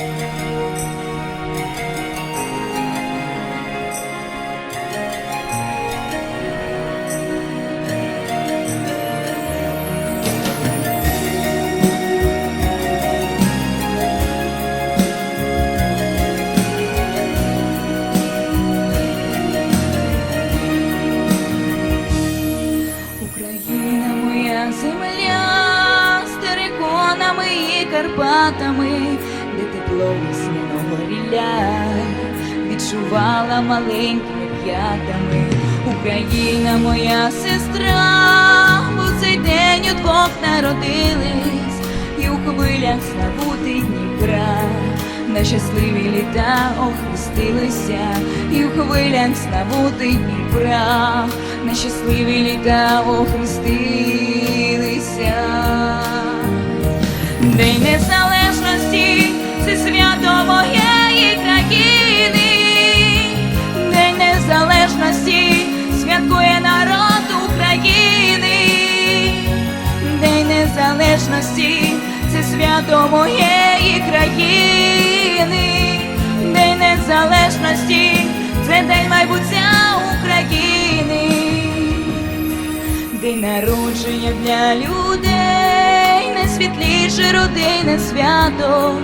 Україна маленькими п'ятами. Україна моя сестра, у цей день удвох народились, і у хвилях славути Дніпра. На щасливі літа охрестилися, і в хвилях славути Дніпра, на щасливі літа охрестилися. Свято моєї країни, День незалежності це день майбуття України. День народження для людей, найсвітліше родинне свято,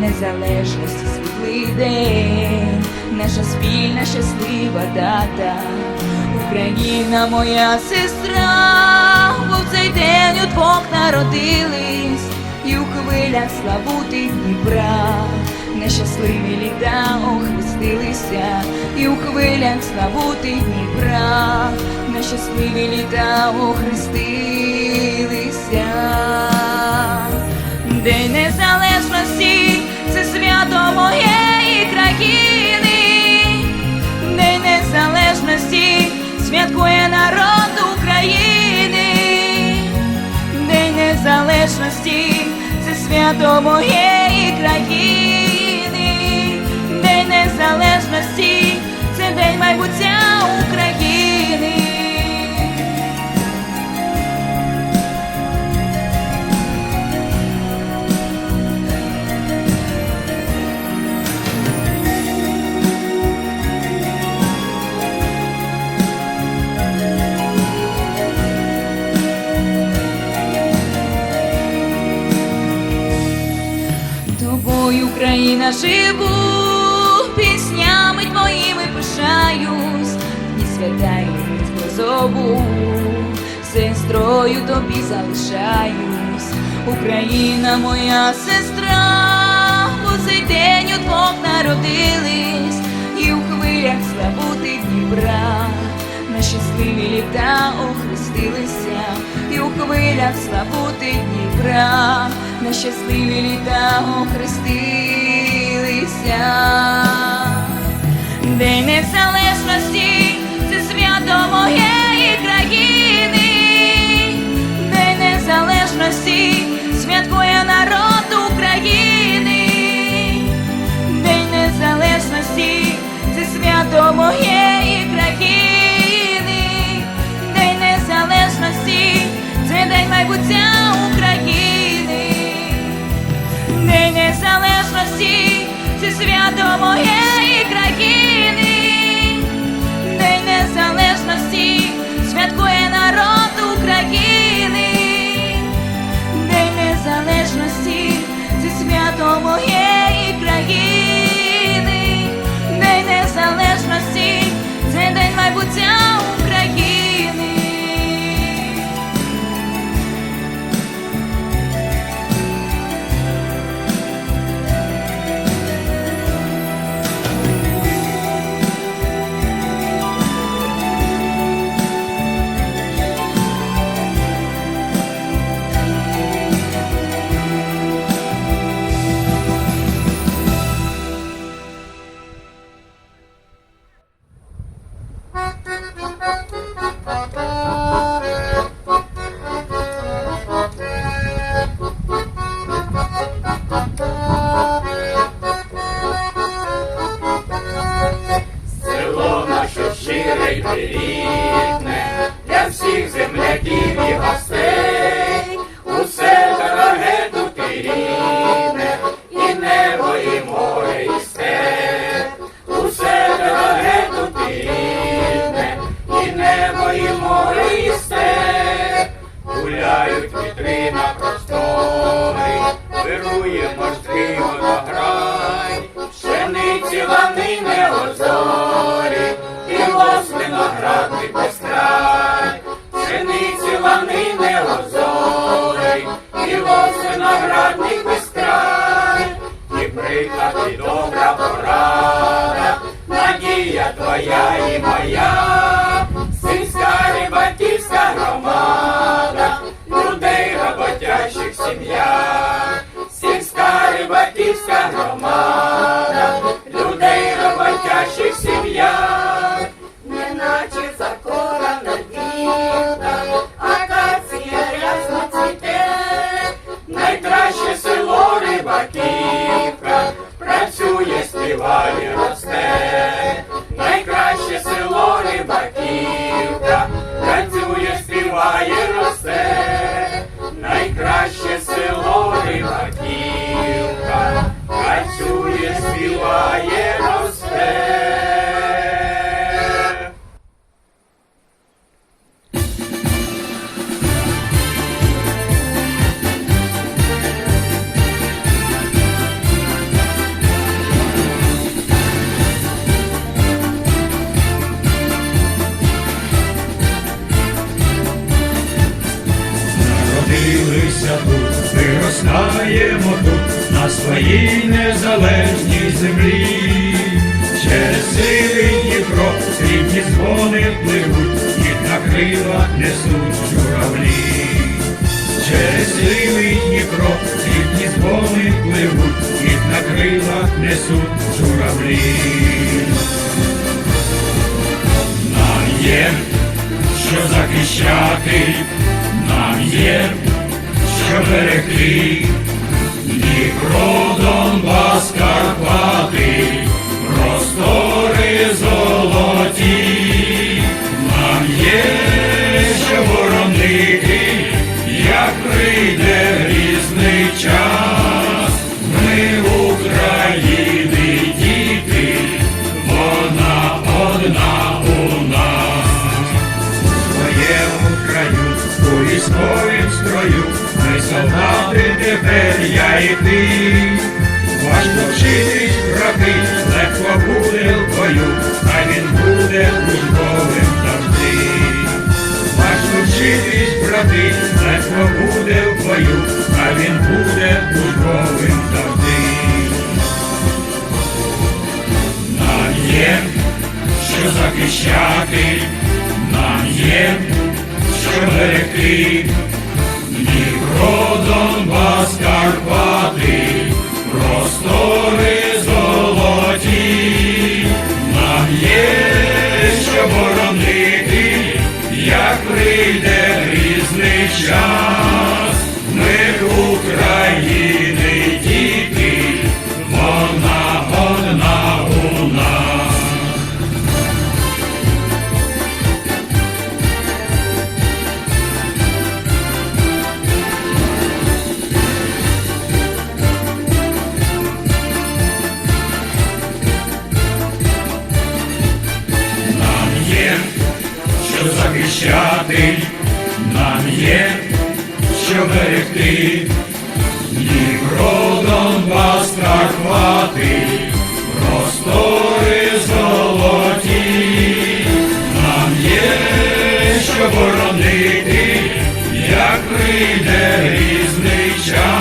незалежності світлий день, наша спільна щаслива дата, Україна моя сестра, бо в цей день удвох народились, і у хвилях славути Дніпра, на щасливі літа охрестилися, і у хвилях славути Дніпра, на щасливі літа охрестилися. День незалежності це свято моєї країни, День незалежності святкує народ свято моєї країни, День незалежності це день майбуття України. Тобою, Україна, живу, піснями твоїми пишаюсь, і свята і позову, сестрою тобі залишаюсь, Україна моя сестра, у цей день удвох народились, і у хвилях славути Дніпра, на щасливі літа охрестилися, і у хвилях славути Дніпра, на щасливі літа охрестилися. День незалежності це свято моєї країни, День незалежності святкує народ України, День незалежності це свято моєї країни, День незалежності це день майбуття свято моєї Для діві гостей, усе дороге тут і рік. І добра порада, надія твоя і моя, своїй незалежній землі. Через сивий Дніпро срібні дзвони пливуть, їх на крилах несуть журавлі. Через сивий Дніпро срібні дзвони пливуть, їх на крилах несуть журавлі. Нам є що захищати, нам є, що берегти, Дніпро, Донбас, простори золоті, нам є, боронити, як прийде грізний час, ми України діти, вона одна у нас своєму краю, у військовім строю, солдати тепер я і ти. Важко вчитись, брати, легко буде в бою, а він буде службовим завжди. Важко вчитись, брати, легко буде в бою, а він буде як прийде захищати, нам є, що берегти, Дніпро, Донбас, Карпати, простори золоті, нам є, що боронити, як прийде різний час.